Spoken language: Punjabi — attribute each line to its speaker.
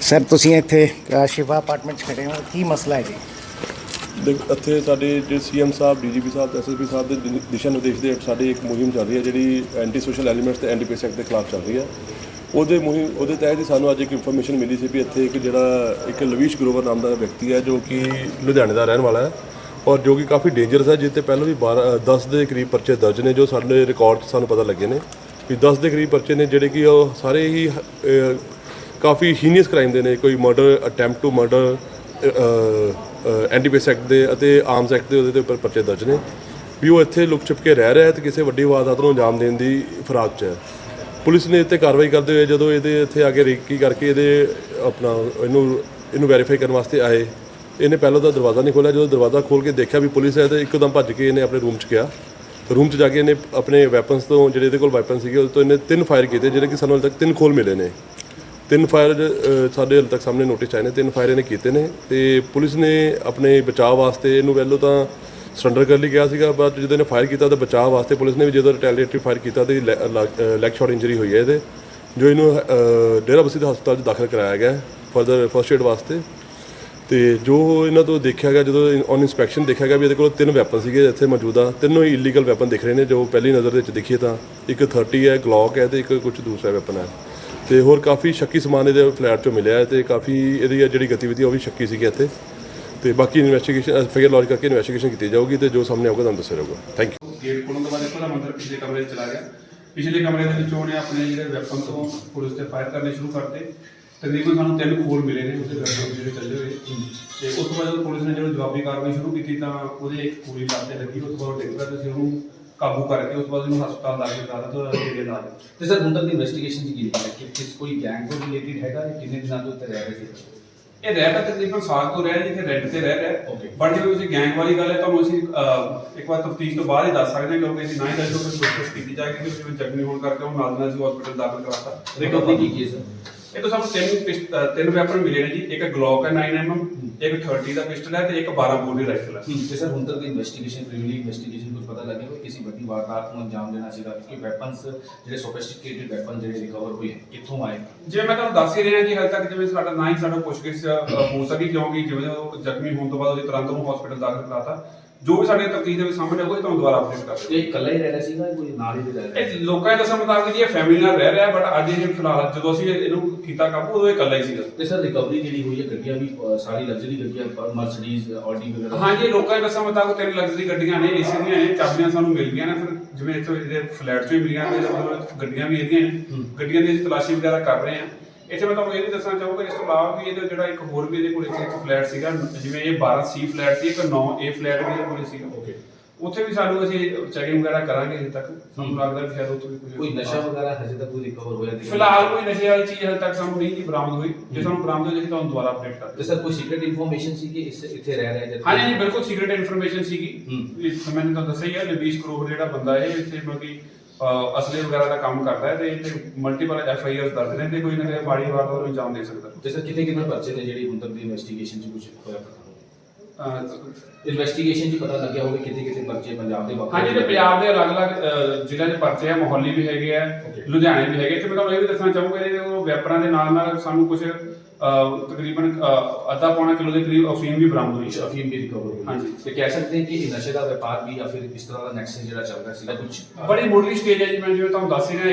Speaker 1: ਸਰ ਤੁਸੀਂ ਇੱਥੇ ਅ, ਸ਼ਿਵਾ ਅਪਾਰਟਮੈਂਟ 'ਚ ਖੜੇ ਹੋ। ਕੀ ਮਸਲਾ ਹੈ ਜੀ?
Speaker 2: ਦੇਖ ਇੱਥੇ ਸਾਡੇ ਜਿਹੜੇ ਸੀਐਮ ਸਾਹਿਬ ਡੀਜੀਪੀ ਸਾਹਿਬ ਐਸਐਸਪੀ ਸਾਹਿਬ ਦੇ ਦਿ- ਦਿਸ਼ਾ ਨਿਰਦੇਸ਼ ਦੇ ਹੇਠ ਸਾਡੀ ਇੱਕ ਮੁਹਿੰਮ ਚੱਲ ਰਹੀ ਹੈ ਜਿਹੜੀ ਐਂਟੀ ਸੋਸ਼ਲ ਐਲੀਮੈਂਟਸ ਤੇ ਐਂਟੀ ਪੇਸ ਐਕਟ ਦੇ ਖਿਲਾਫ ਚੱਲ ਰਹੀ ਹੈ। ਉਹਦੇ ਮੁਹਿੰਮ ਉਹਦੇ ਤਹਿਤ ਹੀ ਸਾਨੂੰ ਅੱਜ ਇੱਕ ਇਨਫੋਰਮੇਸ਼ਨ ਮਿਲੀ ਸੀ ਵੀ ਇੱਥੇ ਇੱਕ ਜਿਹੜਾ ਇੱਕ ਲਵੀਸ਼ ਗਰੋਵਰ ਨਾਮ ਦਾ ਵਿਅਕਤੀ ਹੈ ਜੋ ਕਿ ਲੁਧਿਆਣੇ ਦਾ ਰਹਿਣ ਵਾਲਾ ਹੈ ਔਰ ਜੋ ਕਿ ਕਾਫੀ ਡੇਂਜਰਸ ਹੈ ਜਿਸ ਤੇ ਪਹਿਲਾਂ ਵੀ 12 ਅ, 10 ਦੇ ਕਰੀਬ ਪਰਚੇ ਦਰਜ ਨੇ ਜੋ ਸਾਡੇ ਰਿਕਾਰਡ 'ਚ ਸਾਨੂੰ ਪਤਾ ਲੱਗੇ ਨੇ। ਵੀ 10 ਦੇ ਕਰੀਬ ਪਰਚੇ ਨੇ ਜਿਹੜੇ ਕਿ ਉਹ ਸਾਰੇ ਹੀ ਕਾਫੀ ਹੀਨੀਅਸ ਕ੍ਰਾਈਮ ਦੇ ਨੇ, ਕੋਈ ਮਰਡਰ ਅਟੈਂਪਟ ਟੂ ਮਰਡਰ ਐਂਟੀਪੇਸ ਐਕਟ ਦੇ ਅਤੇ ਆਰਮਸ ਐਕਟ ਦੇ ਉਹਦੇ ਤੇ ਉੱਪਰ ਪਰਚੇ ਦਰਜ ਨੇ। ਵੀ ਉਹ ਇੱਥੇ ਲੁਕ ਛਿਪ ਕੇ ਰਹਿ ਰਿਹਾ ਹੈ ਤੇ ਕਿਸੇ ਵੱਡੀ ਵਾਰਦਾਤ ਨੂੰ ਅੰਜਾਮ ਦੇਣ ਦੀ ਫਰਾਕ 'ਚ ਹੈ। ਪੁਲਿਸ ਨੇ ਇੱਥੇ ਕਾਰਵਾਈ ਕਰਦੇ ਹੋਏ ਜਦੋਂ ਇਹਦੇ ਇੱਥੇ ਆ ਕੇ ਰੇਕੀ ਕਰਕੇ ਇਹਦੇ ਆਪਣਾ ਇਹਨੂੰ ਇਹਨੂੰ ਵੈਰੀਫਾਈ ਕਰਨ ਵਾਸਤੇ ਆਏ, ਇਹਨੇ ਪਹਿਲਾਂ ਤਾਂ ਦਰਵਾਜ਼ਾ ਨਹੀਂ ਖੋਲ੍ਹਿਆ। ਜਦੋਂ ਦਰਵਾਜ਼ਾ ਖੋਲ੍ਹ ਕੇ ਦੇਖਿਆ ਵੀ ਪੁਲਿਸ ਹੈ ਤੇ ਇੱਕਦਮ ਭੱਜ ਕੇ ਇਹਨੇ ਆਪਣੇ ਰੂਮ 'ਚ ਗਿਆ। ਰੂਮ 'ਚ ਜਾ ਕੇ ਇਹਨੇ ਆਪਣੇ ਵੈਪਨਸ ਤੋਂ, ਜਿਹੜੇ ਇਹਦੇ ਕੋਲ ਵੈਪਨ ਸੀਗੇ, ਉਹਦੇ ਤੋਂ ਇਹਨੇ ਤਿੰਨ ਫਾਇਰ ਕੀਤੇ, ਜਿਹੜੇ ਕਿ ਸਾਨੂੰ ਹਾਲੇ ਤੱਕ ਤਿੰਨ ਖੋਲ ਮਿਲੇ ਨੇ। ਤਿੰਨ ਫਾਇਰ ਸਾਡੇ ਹਾਲੇ ਤੱਕ ਸਾਹਮਣੇ ਨੋਟਿਸ ਆਏ ਨੇ, ਤਿੰਨ ਫਾਇਰ ਇਹਨੇ ਕੀਤੇ ਨੇ ਤੇ ਪੁਲਿਸ ਨੇ ਆਪਣੇ ਬਚਾਅ ਵਾਸਤੇ ਇਹਨੂੰ ਪਹਿਲੋਂ ਤਾਂ ਸਰੈਂਡਰ ਕਰਨ ਲਈ ਗਿਆ ਸੀਗਾ, ਬਾਅਦ ਜਦੋਂ ਇਹਨੇ ਫਾਇਰ ਕੀਤਾ ਤਾਂ ਬਚਾਅ ਵਾਸਤੇ ਪੁਲਿਸ ਨੇ ਵੀ ਜਦੋਂ ਰਿਟੈਲੀਏਟਰੀ ਫਾਇਰ ਕੀਤਾ ਤੇ ਲੈਗ ਸ਼ਾਟ ਇੰਜਰੀ ਹੋਈ ਹੈ ਇਹਦੇ, ਜੋ ਇਹਨੂੰ ਡੇਰਾ ਬਸੀ ਦੇ ਹਸਪਤਾਲ 'ਚ ਦਾਖਲ ਕਰਾਇਆ ਗਿਆ ਫਰਦਰ ਫਸਟ ਏਡ ਵਾਸਤੇ। ਤੇ ਜੋ ਇਹਨਾਂ ਤੋਂ ਦੇਖਿਆ ਗਿਆ, ਜਦੋਂ ਔਨ ਇਨਸਪੈਕਸ਼ਨ ਦੇਖਿਆ ਗਿਆ ਵੀ ਇਹਦੇ ਕੋਲ ਤਿੰਨ ਵੈਪਨ ਸੀਗੇ ਇੱਥੇ ਮੌਜੂਦਾ, ਤਿੰਨੋਂ ਹੀ ਇਲੀਗਲ ਵੈਪਨ ਦਿਖ ਰਹੇ ਨੇ, ਜੋ ਪਹਿਲੀ ਨਜ਼ਰ ਦੇ ਵਿੱਚ ਦੇਖੀਏ ਤਾਂ ਇੱਕ 30 ਹੈ ਗਲੌਕ ਹੈ ਤੇ ਇੱਕ ਕੁਝ ਦੂਸਰਾ ਵੈਪਨ ਹੈ। ਤੇ ਹੋਰ ਕਾਫੀ ਸ਼ੱਕੀ ਸਮਾਨ ਇਹਦੇ ਫਲੈਟ ਚੋਂ ਮਿਲਿਆ ਤੇ ਕਾਫੀ ਇਹਦੀ ਜਿਹੜੀ ਗਤੀਵਿਧੀ ਉਹ ਵੀ ਸ਼ੱਕੀ ਸੀਗੀ ਇੱਥੇ। ਤੇ ਬਾਕੀ ਇਨਵੈਸਟੀਗੇਸ਼ਨ ਫਿਗਰ ਲੌਜ ਕਰਕੇ ਇਨਵੈਸਟੀਗੇਸ਼ਨ ਕੀਤੀ ਜਾਊਗੀ ਤੇ ਜੋ ਸਾਹਮਣੇ ਆਊਗਾ ਤੁਹਾਨੂੰ ਦੱਸਿਆ ਜਾਊਗਾ। ਥੈਂਕ ਯੂ
Speaker 3: ਗੇਟ ਖੋਲ੍ਹਣ ਤੋਂ ਬਾਅਦ ਇੱਕੋ ਦਮ ਅੰਦਰ ਪਿਛਲੇ ਕਮਰੇ 'ਚ ਚਲਾ ਗਿਆ। ਪਿਛਲੇ ਕਮਰੇ ਦੇ ਵਿੱਚੋਂ ਉਹਨੇ ਆਪਣੇ ਜਿਹੜੇ ਵੈਪਨ ਤੋਂ ਪੁਲਿਸ ਤੇ ਫਾਇਰ ਕਰਨੇ ਸ਼ੁਰੂ ਕਰਤੇ। ਤਕਰੀਬਨ ਸਾਨੂੰ ਤਿੰਨ ਖੋਲ ਮਿਲੇ ਨੇ ਉਹਦੇ ਵੈਪਨ ਜਿਹੜੇ ਚੱਲੇ ਹੋਏ। ਤੇ ਉਸ ਤੋਂ ਬਾਅਦ ਜਦੋਂ ਪੁਲਿਸ ਨੇ ਜਦੋਂ ਜਵਾਬੀ ਕਾਰਵਾਈ ਸ਼ੁਰੂ ਕੀਤੀ ਤਾਂ ਉਹਦੇ ਇੱਕ ਗੋਲੀ ਲੱਤ ਤੇ ਲੱਗੀ ਉਸ ਤੋਂ ਬਾਅਦ ਡਿੱਗ ਪਿਆ ਤੇ ਅਸੀਂ ਉਹਨੂੰ ਕਾਬੂ ਕਰਕੇ ਉਸ ਬਾਅਦ ਉਹਨੂੰ ਹਸਪਤਾਲ ਦਾਖਲ ਕਰਾ ਦਿੱਤਾ ਤੇ ਇਹਦੇ ਇਲਾਜ
Speaker 4: ਤੇ ਸਰ ਹੁਣ ਤੱਕ ਦੀ ਇਨਵੈਸਟੀਗੇਸ਼ਨ ਚ ਕੀ ਨਿਕਲਿਆ ਕਿ ਕਿਸ ਕੋਈ ਗੈਂਗ ਤੋਂ ਰਿਲੇਟਡ ਹੈਗਾ ਜਾਂ ਕਿੰਨੇ ਦਿਨਾਂ ਤੋਂ ਉੱਤੇ ਰਹਿ ਰਹੇ ਸੀ?
Speaker 3: ਇਹ ਰਹਿ ਤਾਂ ਤਕਰੀਬਨ ਸਾਲ ਤੋਂ ਰਹਿ ਜਿੱਥੇ ਰੈਂਟ ਤੇ ਰਹਿ ਰਿਹਾ. ਬਟ ਜੇ ਤੁਸੀਂ ਗੈਂਗ ਵਾਲੀ ਗੱਲ ਹੈ ਤੁਹਾਨੂੰ ਅਸੀਂ ਇੱਕ ਵਾਰ ਤਫਤੀਸ਼ ਤੋਂ ਬਾਅਦ ਹੀ ਦੱਸ ਸਕਦੇ ਹਾਂ ਕਿਉਂਕਿ ਅਸੀਂ ਨਾ ਹੀ ਦੱਸੋ ਕਿ ਪੁੱਛਗਿੱਛ ਕੀਤੀ ਜਾਏਗੀ ਕਿ ਜਿਵੇਂ ਜ਼ਖਮੀ ਹੋਣ ਕਰਕੇ ਉਹ ਨਾਲ ਨਾਲ ਅਸੀਂ ਹਸਪੀਟਲ ਦਾਖਲ ਕਰਾਤਾ।
Speaker 4: ਰਿਕਵਰੀ ਕੀ ਕੀ ਹੈ ਸਰ
Speaker 3: ਇਹ ਤੋਂ ਸਾਨੂੰ ਤਿੰਨ ਪਿਸਟ- ਅਹ, ਤਿੰਨ ਵੈਪਨ ਮਿਲੇ ਨੇ ਜੀ। ਇੱਕ ਗਲੌਕ ਹੈ 9mm ਇੱਕ 30 ਦਾ ਪਿਸਟਲ ਹੈ ਤੇ ਇੱਕ 12 ਬੋਰ ਦੀ ਰਾਈਫਲ ਹੈ।
Speaker 4: ਤੇ ਸਰ ਹੁਣ ਤੱਕ ਦੀ ਇਨਵੈਸਟੀਗੇਸ਼ਨ ਪ੍ਰੀਮਿਨਰੀ ਇਨਵੈਸਟੀਗੇਸ਼ਨ ਕੁਝ ਪਤਾ ਲੱਗਿਆ ਕਿ ਕਿਸੇ ਵੱਡੀ ਵਾਰਦਾਤ ਨੂੰ ਅੰਜਾਮ ਦੇਣਾ ਸੀਗਾ? ਕਿ ਵੈਪਨਸ ਜਿਹੜੇ ਸੋਫਿਸਟੀਕੇਟਡ ਵੈਪਨ ਜਿਹੜੇ ਰਿਕਵਰ ਹੋਏ ਕਿੱਥੋਂ ਆਏ?
Speaker 3: ਜਿਵੇਂ ਮੈਂ ਤੁਹਾਨੂੰ ਦੱਸ ਹੀ ਰਿਹਾ ਜੀ ਹਾਲੇ ਤੱਕ ਜਿਵੇਂ ਸਾਡਾ ਨਾ ਹੀ ਸਾਡਾ ਪੁੱਛਗਿੱਛ ਅਹ, ਹੋ ਸਕੀ ਕਿਉਂਕਿ ਜਿਵੇਂ ਉਹ ਜ਼ਖਮੀ ਹੋਣ ਤੋਂ ਬਾਅਦ ਉਹਦੀ ਤੁਰੰਤ ਉਹਨੂੰ ਹਸਪੀਟਲ ਦਾਖਲ ਕਰਾਤਾ। ਜੋ ਵੀ ਸਾਡੇ ਤਫਤੀਸ਼ ਦੇ ਵਿੱਚ ਸਾਹਮਣੇ ਆਊਗਾ ਇਹ ਤੁਹਾਨੂੰ ਦੁਬਾਰਾ ਅਪਡੇਟ ਕਰ
Speaker 4: ਤੇ ਇਹ ਇਕੱਲਾ ਹੀ ਰਹਿ ਰਿਹਾ ਸੀਗਾ ਕੋਈ ਨਾਲ ਹੀ ਰਹਿ ਰਿਹਾ?
Speaker 3: ਇਹ ਲੋਕਾਂ ਦੇ ਦੱਸਣ ਮੁਤਾਬਕ ਜੀ ਇਹ ਫੈਮਿਲੀ ਨਾਲ ਰਹਿ ਰਿਹਾ ਬਟ ਅੱਜ ਇਹ ਫਿਲਹਾਲ ਜਦੋਂ ਅਸੀਂ ਇਹਨੂੰ ਕੀਤਾ ਕਾਬੂ ਉਦੋਂ ਇਹ ਇਕੱਲਾ ਹੀ ਸੀਗਾ।
Speaker 4: ਤੇ ਸਰ ਰਿਕਵਰੀ ਜਿਹੜੀ ਹੋਈ ਹੈ ਗੱਡੀਆਂ ਵੀ ਅ, ਸਾਰੀ ਲਗਜ਼ਰੀ ਗੱਡੀਆਂ ਮਰਸੀਡੀਜ਼ ਆਡੀ ਵਗੈਰਾ
Speaker 3: ਹਾਂਜੀ ਲੋਕਾਂ ਦੇ ਦੱਸਣ ਮੁਤਾਬਕ ਤਿੰਨ ਲਗਜ਼ਰੀ ਗੱਡੀਆਂ ਨੇ ਏਸੀ ਦੀਆਂ ਨੇ ਚਾਬੀਆਂ ਸਾਨੂੰ ਮਿਲ ਗਈਆਂ ਨੇ ਫਿਰ ਜਿਵੇਂ ਇੱਥੋਂ ਇਹਦੇ ਫਲੈਟ ਚੋਂ ਹੀ ਮਿਲੀਆਂ ਨੇ ਇਹਦਾ ਮਤਲਬ ਗੱਡੀਆਂ ਵੀ ਇਹਦੀਆਂ ਨੇ। ਗੱਡੀਆਂ ਦੀ ਅਸੀਂ ਤਲਾਸ਼ੀ ਵਗੈਰਾ ਕਰ ਰਹੇ ਹਾਂ। ਇੱਥੇ ਮੈਂ ਤੁਹਾਨੂੰ ਇਹ ਵੀ ਦੱਸਣਾ ਚਾਹੂੰਗਾ ਇਸ ਤੋਂ ਇਲਾਵਾ ਵੀ ਇਹਦਾ ਜਿਹੜਾ ਇੱਕ ਹੋਰ ਵੀ ਇਹਦੇ ਕੋਲ ਇੱਥੇ ਇੱਕ ਫਲੈਟ ਸੀਗਾ ਜਿਵੇਂ ਇਹ 12 ਸੀ ਫਲੈਟ ਸੀ ਇੱਕ 9 ਏ ਫਲੈਟ ਵੀ ਇਹਦੇ ਕੋਲ ਸੀਗਾ।
Speaker 4: ਓਕੇ
Speaker 3: ਉੱਥੇ ਵੀ ਸਾਨੂੰ ਅਸੀਂ ਚੈਕਿੰਗ ਵਗੈਰਾ ਕਰਾਂਗੇ ਹਜੇ ਤੱਕ। ਸਾਨੂੰ ਲੱਗਦਾ ਵੀ ਸ਼ਾਇਦ ਉੱਥੇ ਵੀ ਕੁਝ
Speaker 4: ਕੋਈ ਨਸ਼ਾ ਵਗੈਰਾ ਹਜੇ ਤੱਕ ਕੋਈ ਰਿਕਵਰ ਹੋਇਆ ਨਹੀਂ।
Speaker 3: ਫਿਲਹਾਲ ਕੋਈ ਨਸ਼ੇ ਵਾਲੀ ਚੀਜ਼ ਹਜੇ ਤੱਕ ਸਾਨੂੰ ਨਹੀਂ ਜੀ ਬਰਾਮਦ ਹੋਈ। ਜੇ ਸਾਨੂੰ ਬਰਾਮਦ ਹੋ ਜਾਏ ਤਾਂ ਤੁਹਾਨੂੰ ਦੁਬਾਰਾ ਅਪਡੇਟ ਕਰ
Speaker 4: ਤੇ ਸਰ ਕੋਈ ਸੀਕ੍ਰੀਟ ਇਨਫੋਰਮੇਸ਼ਨ ਸੀ ਕਿ ਇਸ ਇੱਥੇ ਰਹਿ ਰਿਹਾ ਜਾਂ
Speaker 3: ਹਾਂਜੀ ਜੀ ਬਿਲਕੁਲ ਸੀਕ੍ਰੀਟ ਇਨਫੋਰਮੇਸ਼ਨ ਸੀਗੀ।
Speaker 4: ਹੂੰ।
Speaker 3: ਇਹ ਮੈंने ਤਾਂ ਦੱਸਿਆ ਹੀ ਹੈ ਕਰੋਵਰ ਜਿਹੜਾ ਬੰਦਾ ਹੈ ਇਹ ਇੱਥੇ ਮਤਲਬ ਅਸਲੇ ਵਗੈਰਾ ਦਾ ਕੰਮ ਕਰਦਾ ਹੈ ਤੇ ਇੱਥੇ ਮਲਟੀਪਲ ਐਫ ਆਈ ਆਰ ਦਰਜ ਨੇ ਤੇ ਕੋਈ ਨਾ ਕੋਈ ਮਾੜੀ ਵਾਰਦਾਤ ਨੂੰ ਅੰਜਾਮ ਦੇ ਸਕਦਾ।
Speaker 4: ਤੇ ਸਰ ਕਿਤੇ ਕਿਤੇ ਪਰਚੇ ਨੇ ਜਿਹੜੀ ਹੁਣ ਤੱਕ ਦੀ ਇਨਵੈਸਟੀਗੇਸ਼ਨ ਚ ਕੁਝ ਹੋਇਆ? ਇਨਵੈਸਟੀਗੇਸ਼ਨ 'ਚ ਪਤਾ ਲੱਗਿਆ ਹੋਵੇ ਕਿਤੇ ਕਿਤੇ ਪਰਚੇ ਪੰਜਾਬ ਦੇ ਵੱਖ
Speaker 3: ਹਾਂਜੀ ਤੇ ਪੰਜਾਬ ਦੇ ਅਲੱਗ-ਅਲੱਗ ਜ਼ਿਲ੍ਹਿਆਂ ਦੇ ਪਰਚੇ ਆ ਮੋਹਾਲੀ ਵੀ ਹੈਗੇ ਆ. ਲੁਧਿਆਣੇ ਵੀ ਹੈਗੇ ਤੇ ਮੈਂ ਤੁਹਾਨੂੰ ਇਹ ਵੀ ਦੱਸਣਾ ਚਾਹੂੰਗਾ ਇਹਦੇ ਉਹ ਵੈਪਰਾਂ ਦੇ ਨਾਲ ਨਾਲ ਸਾਨੂੰ ਕੁਝ ਤਕਰੀਬਨ ਅੱਧਾ ਪੌਣਾ ਕਿਲੋ ਦੇ ਕਰੀਬ ਅਫੀਮ ਵੀ ਬਰਾਮਦ ਹੋਈ ਹੈ
Speaker 4: ਅਫੀਮ ਵੀ ਰਿਕਵਰ ਹੋਈ
Speaker 3: ਹਾਂਜੀ।
Speaker 4: ਤੇ ਕਹਿ ਸਕਦੇ ਹਾਂ ਕਿ ਇਹ ਨਸ਼ੇ ਦਾ ਵਪਾਰ ਵੀ ਜਾਂ ਫਿਰ ਇਸ ਤਰ੍ਹਾਂ ਦਾ ਨੈਕਸਟ ਜਿਹੜਾ ਚੱਲ ਰਿਹਾ ਸੀਗਾ ਕੁਝ
Speaker 3: ਬੜੀ ਮੁੱਢਲੀ ਸਟੇਜ ਹੈ ਜੀ ਮੈਂ ਜਿਵੇਂ ਤੁਹਾਨੂੰ ਦੱਸ ਹੀ ਰਿਹਾ